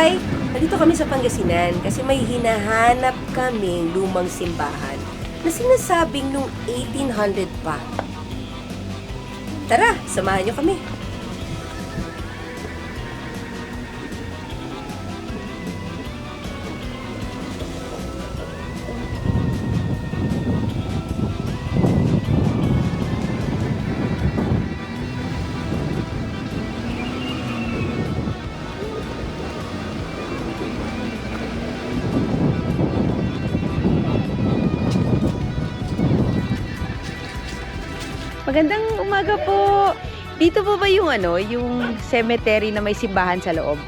Hi! Nandito kami sa Pangasinan kasi may hinahanap kaming lumang simbahan na sinasabing nung 1800 pa. Tara, samahan niyo kami. Magandang umaga po. Dito po ba yung ano, yung cemetery na may simbahan sa loob?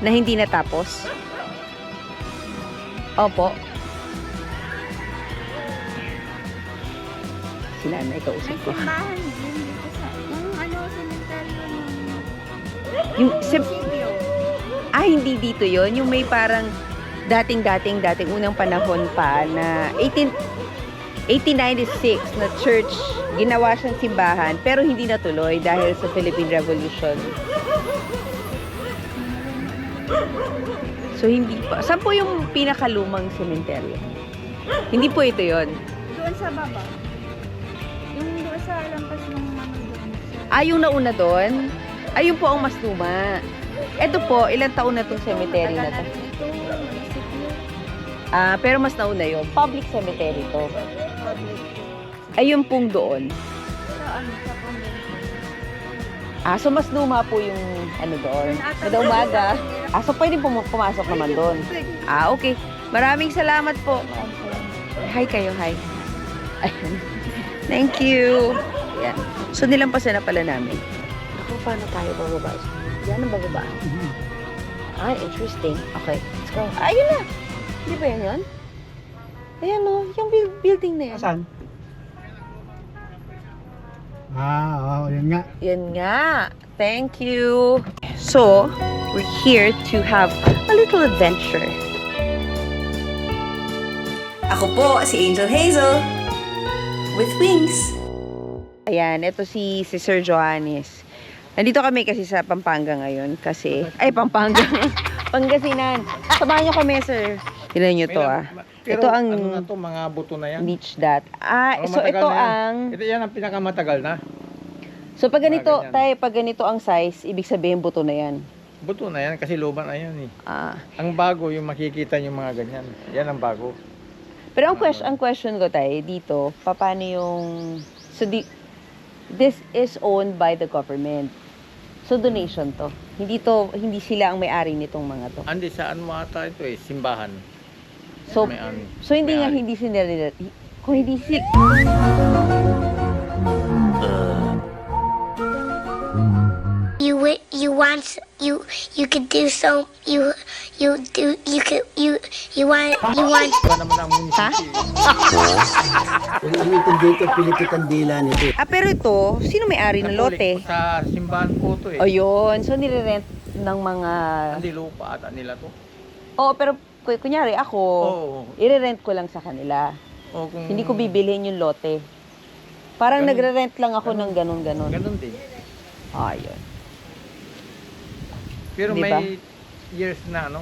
Na hindi natapos? Opo. Si nanay kausap May ko. simbahan din dito sa, yung ano, sementeryo ng Yung munisipyo. ah, hindi dito yon Yung may parang dating-dating, dating unang panahon pa na 18, 1896 na church, ginawa siyang simbahan, pero hindi natuloy dahil sa Philippine Revolution. So, hindi pa. Saan po yung pinakalumang sementeryo? Hindi po ito yon Doon sa baba. Yung doon sa lampas ng ano doon. Ah, yung nauna doon? Ayun po ang mas luma. Ito po, ilang taon na itong cemetery na to? Ah, pero mas nauna yun. Public cemetery to. Ayun pong doon. Ano. Ah, so mas luma po yung ano doon. Kada umaga. Ah, so pwede pum- pumasok naman doon. Ah, okay. Maraming salamat po. Hi kayo, hi. Thank you. Yan. So nilampasan na pala namin. Ako, paano tayo bababa? Yan ang bababa. Ah, interesting. Okay, let's go. Ayun na. Hindi ba yan yun? Ayan o, yung buil- building na yan. Saan? Ah, oo, yun nga. Yan nga. Thank you. So, we're here to have a little adventure. Ako po si Angel Hazel with wings. Ayan, ito si, si Sir Johannes. Nandito kami kasi sa Pampanga ngayon kasi, ay Pampanga, Pangasinan. Samahan niyo kami, sir. Tignan niyo to ah. Pero Ito ang- ano na to, mga buto na yan. Beach dat. Ah, Oh, so ito ang, Ito yan ang pinakamatagal na. so pag ganito, ganyan. tayo, pag ganito ang size, ibig sabihin buto na yan. Buto na yan kasi luban na yan eh. Ah. Ang bago yung makikita yung mga ganyan. Yan ang bago. Pero ang question, ang question ko tayo dito, paano yung, so di, this is owned by the government. So donation to. Hindi to, hindi sila ang may-ari nitong mga to. Andi saan mo ata ito eh, simbahan. So, May ano. so hindi nga may-ari. hindi sila, kung hindi sila, you wi- you want you you could do so you you do you could you you want you want. Yung inintindi ko, Pilipitan dila nito. ah pero ito, sino may-ari ng lote? Sa simbahan po to eh. O yun, so nire-rent ng mga, Andi lupa ata nila to. oh pero kunyari ako, Oo. i-rent ko lang sa kanila. O kung Hindi ko bibilhin yung lote. Parang Ganun. nagre-rent lang ako ng ganun-ganun. Ganun din. Ah, yun. Pero Di ba? may years na ano.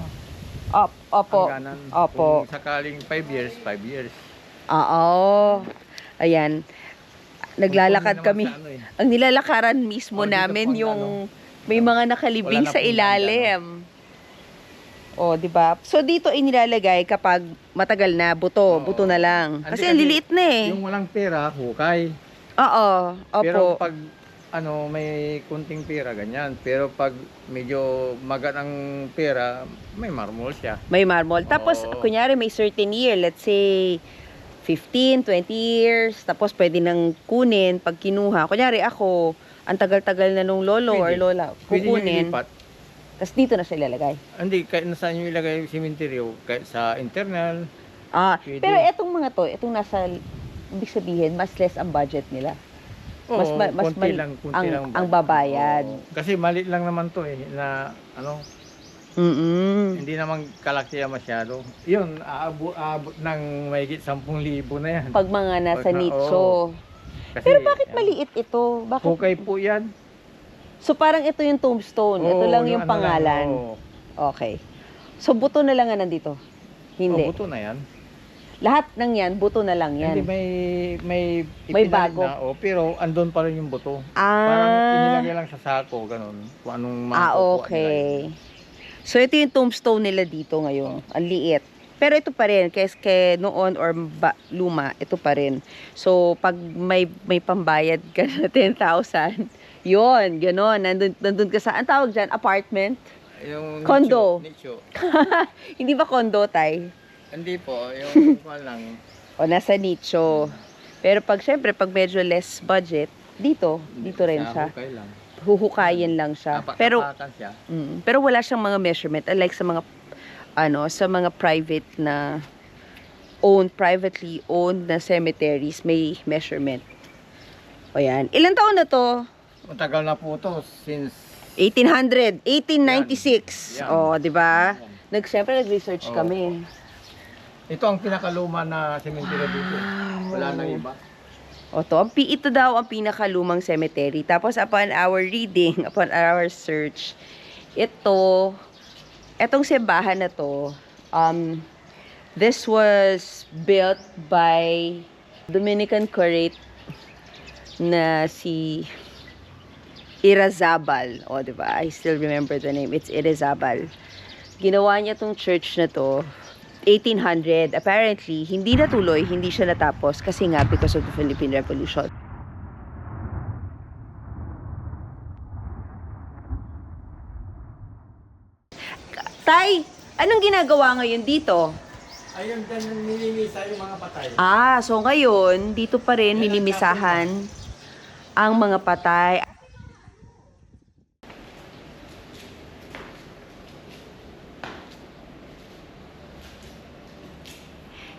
Op, opo. hangganan. Opo. Kung sakaling 5 years, 5 years. Oo. Ayan. Naglalakad Kung kami. naman sa ano eh. Ang nilalakaran mismo Oh, dito namin ang yung ano. may mga nakalibing Wala na sa pong ilalim. Oh, 'di ba? So dito inilalagay kapag matagal na buto, Oo. buto na lang. Andi- Kasi ang andi- liliit na eh. Yung walang pera, hukay. Oo. Pero Opo. pag ano may kunting pera ganyan. Pero pag medyo magat ang pera, may marmol siya. May marmol. Tapos, Oo. kunyari, may certain year, let's say, 15, 20 years, tapos pwede nang kunin pag kinuha. Kunyari, ako, ang tagal-tagal na nung lolo or Pwede. lola, Pwede nyo kukunin, ilipat. Tapos dito na sila ilagay. Hindi, kahit nasaan nyo ilagay yung cementerio, kahit sa internal, Ah, Pwede. pero etong mga to, etong nasa, ibig sabihin, mas less ang budget nila. Mas oo, ma- mas konti mali- lang, konti ang- lang. ang babayad. Oo. kasi maliit lang naman to eh, na ano, Mm-mm. hindi naman kalakiya masyado. Yun, aabot, aabot ng mahigit 10,000 na yan. Pag mga nasa Pag na- nicho. Kasi, Pero bakit yan. maliit ito? Bakit? Hukay po yan. So parang ito yung tombstone. ito Oo, lang yung, ano lang, pangalan. oo. Okay. So, buto na lang nga nandito? Hindi. Oh, buto na yan. Lahat ng yan, buto na lang yan. Hindi, may, may, May ipinalit bago. Na, oh, pero andun pa rin yung buto. ah, Parang inilagay lang sa sako, ganun. Kung anong ah, makukuha nila. okay. So, ito yung tombstone nila dito ngayon. Ang liit. Pero ito pa rin, kaya kay noon or ba, luma, ito pa rin. So, pag may, may pambayad ka na 10,000, yon ganon. Nandun, nandun ka sa, ang tawag dyan, apartment? Yung Condo. Nicho, nicho. Hindi ba condo, tay? Hindi po, yung lang. O nasa nicho. Pero pag syempre, pag medyo less budget, dito, dito rin siya. Okay lang. Huhukayin lang siya. Pero siya. mm, pero wala siyang mga measurement unlike sa mga ano, sa mga private na owned, privately owned na cemeteries, may measurement. O yan. Ilan taon na to? Matagal na po to since 1800, 1896. Yan. O, di ba? Nag, syempre, nag-research Oo. kami. ito ang pinakaluma na sementeryo dito. Wala nang iba. O to, ang pi- ito daw ang pinakalumang cemetery. Tapos upon our reading, upon our search, ito, etong simbahan na to, um, this was built by Dominican curate na si Irazabal. O, di ba? I still remember the name. It's Irazabal. Ginawa niya tong church na to 1800. Apparently, hindi natuloy, hindi siya natapos kasi nga because of the Philippine Revolution. Tay, anong ginagawa ngayon dito? Ayun, dyan nililisa yung mga patay. Ah, so ngayon, dito pa rin minimisahan ang mga patay.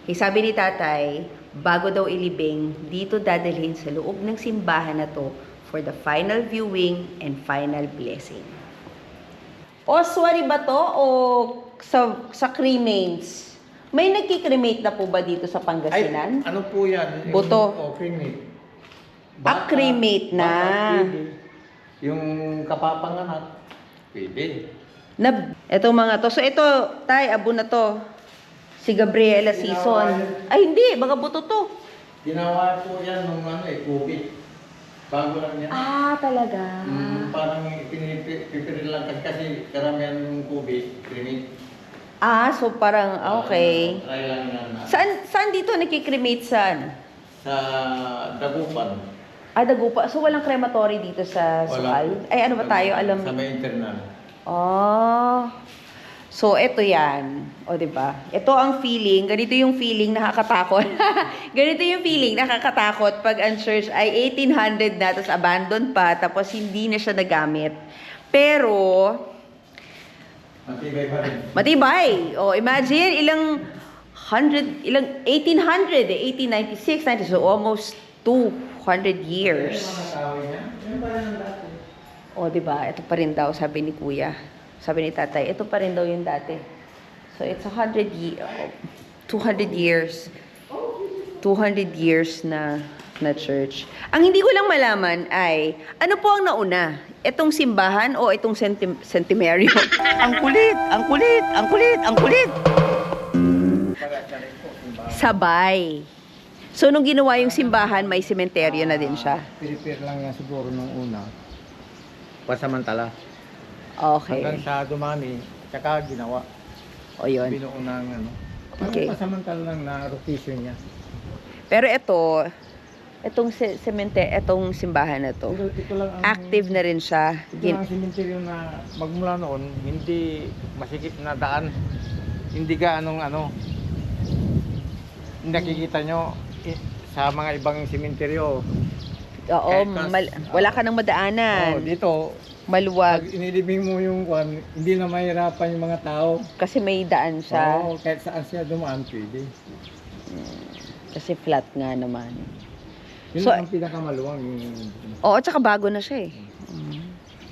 Eh, sabi ni tatay, bago daw ilibing, dito dadalhin sa loob ng simbahan na to for the final viewing and final blessing. Oswari ba to o sa, sa cremains? May nagkikremate na po ba dito sa Ay, Pangasinan? ano po yan? Yung- Buto. Oh, cremate. Ah, cremate na. pwede. Yung kapapanganak, pwede. Na, eto mga to. So ito, tay, abo na to. Si Gabriela Season. Ay, hindi. Mga buto to. Ginawa po yan nung ano eh, COVID. Bago lang yan. Ah, talaga. Mm, parang pinipipiril lang kasi, karamihan ng COVID, cremate. Ah, so parang, okay. Try lang yan. Saan, saan dito nakikremate saan? Sa Dagupan. Ah, Dagupa. So walang crematory dito sa Sukal? Ay, ano ba tayo? Alam. Sa may internal. Oh. So, ito yan. O, ba? Ito ang feeling. Ganito yung feeling nakakatakot. Ganito yung feeling nakakatakot pag ang church ay 1800 na, tapos abandoned pa, tapos hindi na siya nagamit. Pero, Matibay pa rin. matibay. O, imagine, ilang hundred, ilang 1800 eh, 1896, 90, so almost 200 years. Dati. O, di ba? Ito pa rin daw, sabi ni Kuya. Sabi ni Tatay, ito pa rin daw yung dati. So, it's 100 years, 200 years. 200 years na na church. Ang hindi ko lang malaman ay, ano po ang nauna? Itong simbahan o itong sentim- sentimeryo? ang kulit, ang kulit, ang kulit, ang kulit. Sabay. So, nung ginawa yung simbahan, may sementeryo na din siya. Pinipir lang yan siguro nung una. Pasamantala. Okay. Hanggang sa dumami, tsaka ginawa. O yun. Binuo ng ano. Okay. Parang pasamantala lang na rotation niya. Pero ito, itong se- semente, itong simbahan na to, Ito, ito lang ang, active na rin siya. Ito Gin- lang ang simenteryo na magmula noon, hindi masikip na daan. Hindi ka anong ano. Nakikita nyo i- sa mga ibang simenteryo. Oo, kahit mal- wala ka nang madaanan. Oh, dito, Maluwag. pag inilibing mo yung kwan, hindi na mahirapan yung mga tao. Kasi may daan siya. Oo, kahit saan siya dumaan, pwede. Kasi flat nga naman. Yun So- ang pinakamaluwang. Yung, Oo, tsaka bago na siya eh. Mm.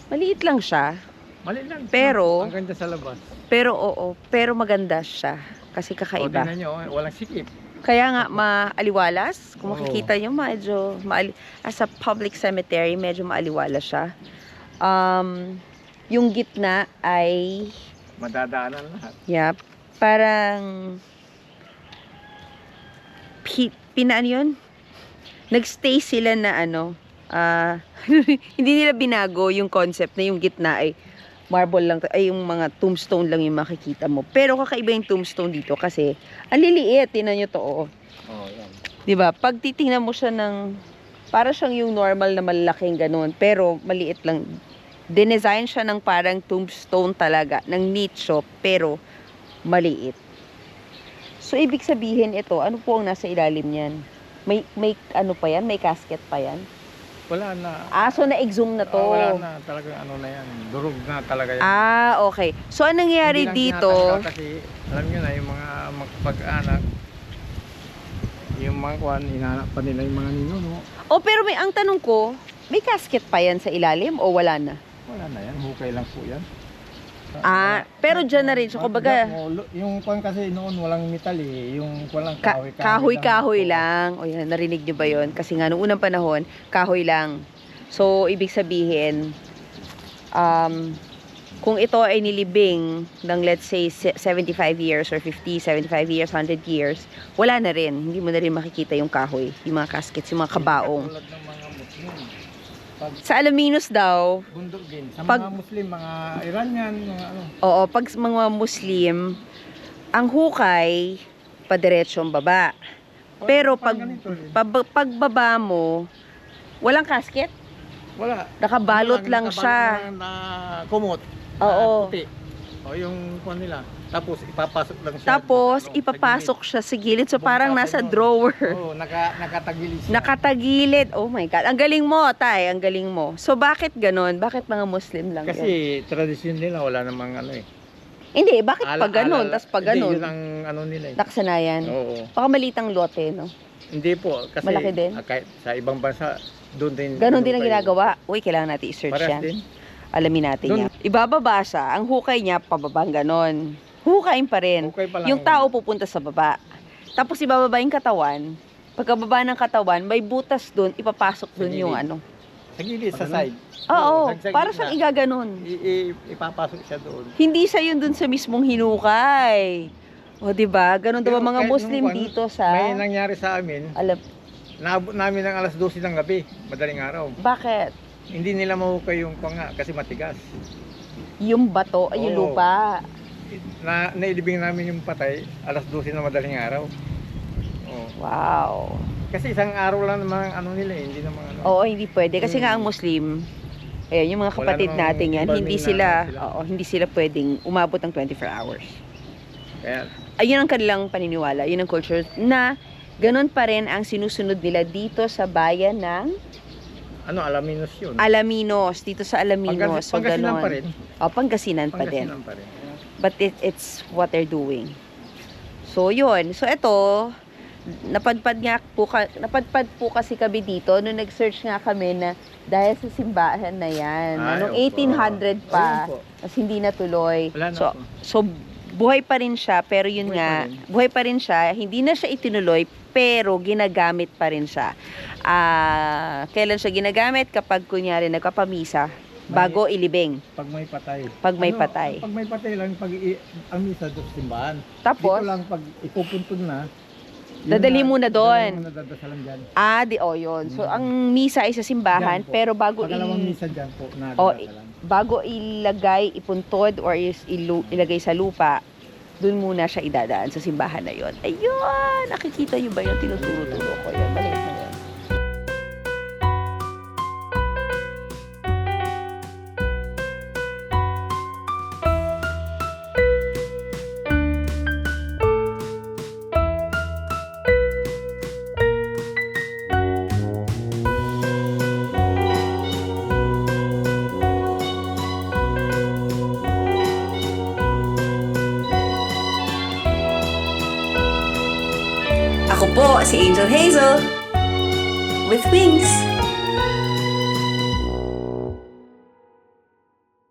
Maliit lang siya. mali lang. Pero- Ang ganda sa labas. Pero oo, pero maganda siya. Kasi O, kakaiba. tingnan nyo, oh, walang sikip. Kaya nga maaliwalas. Kung makikita nyo, medyo maali- as a public cemetery, medyo maaliwalas siya. Um, yung gitna ay madadaanan lahat. Yep. Parang pi, pinaan yun? Nagstay sila na ano, ah, hindi nila binago yung concept na yung gitna ay marble lang, ay yung mga tombstone lang yung makikita mo. Pero kakaiba yung tombstone dito kasi ang liliit, tinan nyo to, oh. Oh, yan. 'Di ba? Pag titingnan mo siya ng para siyang yung normal na malalaking ganun, pero maliit lang. Dinesign siya ng parang tombstone talaga, ng nicho, pero maliit. So, ibig sabihin ito, ano po ang nasa ilalim niyan? May, may ano pa yan? May casket pa yan? Wala na. Ah, so na-exhume na to. Ah, wala na talaga ano na yan. Durog na talaga yan. Ah, okay. So, anong nangyari Hindi dito? Kasi alam nyo na yung mga magpag-anak, yung mga kwan, inanak pa nila yung mga ninuno. Oh, pero may ang tanong ko, may casket pa yan sa ilalim o wala na? Wala na yan, hukay lang po yan. Ah, pero dyan na rin. So, kumbaga, Yung- Yung kwan kasi noon walang metal eh. Yung kwan lang Ka- kahoy-kahoy. kahoy-kahoy Oo. lang. O yan, narinig nyo ba yon? Kasi nga, noong unang panahon, kahoy lang. So, ibig sabihin, um, kung ito ay nilibing ng let's say se- 75 years or 50, 75 years, 100 years, wala na rin. Hindi mo na rin makikita yung kahoy, yung mga caskets, yung mga kabaong. Katulad ng mga Muslim. Pag Sa Alaminos daw, bundok din. Sa Pag- mga Muslim, mga Iranian, mga ano. oo, pag mga Muslim, ang hukay, padiretsong baba. Pero pag, rin. pag pagbaba mo, walang casket? Wala. Nakabalot lang nakabalot siya. Na, na kumot. Oo. Na puti. O yung kwan nila. Tapos ipapasok lang siya. Tapos, Ano, ipapasok siya sa gilid. So, parang pa nasa yun. drawer. Oo, naka, nakatagili siya. Nakatagilid. Oh my God. Ang galing mo, tay. Ang galing mo. So, bakit ganon? Bakit mga Muslim lang? Kasi tradisyon nila, wala namang ano eh. Hindi, bakit Ala- pag ganon? Tapos pag Hindi, ganon? yun ang ano nila eh. Nakasanayan. Oo. Baka malitang lote, no? Hindi po. Kasi Malaki din? ah, kahit sa ibang bansa, doon din. Ganon din ang ginagawa. Uy, kailangan natin i-search yan. din. Alamin natin Dun- yan. Ibababa siya. Ang hukay niya, pababang ganon. Hukayin pa rin. Hukay pa lang. Yung tao pupunta sa baba. Tapos ibababa yung katawan. Pagkababa ng katawan, may butas doon, ipapasok doon Sa yung ano. Sa gilid, sa side. Oo, sa- sa para gitna. siyang igaganon. I- i- ipapasok siya doon. Hindi siya yun doon sa mismong hinukay. O, di ba? Ganon daw Pero ang mga kahit Muslim nung kwan, dito sa... May nangyari sa amin, Alam, naabot namin ng alas 12 ng gabi, madaling araw. bakit? Hindi nila mahukay yung panga kasi matigas. Yung bato, ay yung Oo. lupa. Na, nailibing namin yung patay, alas 12 na madaling araw. Oo. Wow. Kasi isang araw lang naman ang ano nila eh, hindi naman ano. Oo, hindi pwede. Kasi Hmm. nga ang Muslim, ayan, yung mga Wala kapatid namang natin yan, iba hindi na sila, sila. oo, hindi sila pwedeng umabot ng 24 hours. Kaya, ayun ang kanilang paniniwala, yun ang culture na ganun pa rin ang sinusunod nila dito sa bayan ng ano, alaminos yun. Alaminos, dito sa Alaminos. Panggas- So, Pangasinan ganun. pa rin. O, Pangasinan pa din. Pangasinan pa rin. But it, it's what they're doing. So, yun. So, ito, napadpad nga po, ka, napadpad po kasi kami dito nung nag-search nga kami na dahil sa simbahan na yan. Ay, Noong opo. 1800 pa. Tapos hindi natuloy. Wala na so, po. so, buhay pa rin siya, pero yun Buhay nga, pa rin. buhay pa rin siya, hindi na siya itinuloy, pero ginagamit pa rin siya. Ah, kailan siya ginagamit? Kapag kunyari nagpapamisa, bago ilibing. Pag may patay. Pag may Ano, patay. Pag may patay lang, pag i- ang misa doon sa simbahan. Tapos, Dito lang pag ipupuntun na, Dadali na- muna doon. muna ah, di, oh, yun. So, ang misa ay sa simbahan, pero bago Pagkalawang il- misa dyan po na Oh, bago ilagay, ipuntod, or is, ilu- ilagay sa lupa, dun muna siya idadaan sa simbahan na yon. Ayun! Nakikita niyo ba yung tinuturo-turo ko? Yan. Angel Hazel with wings.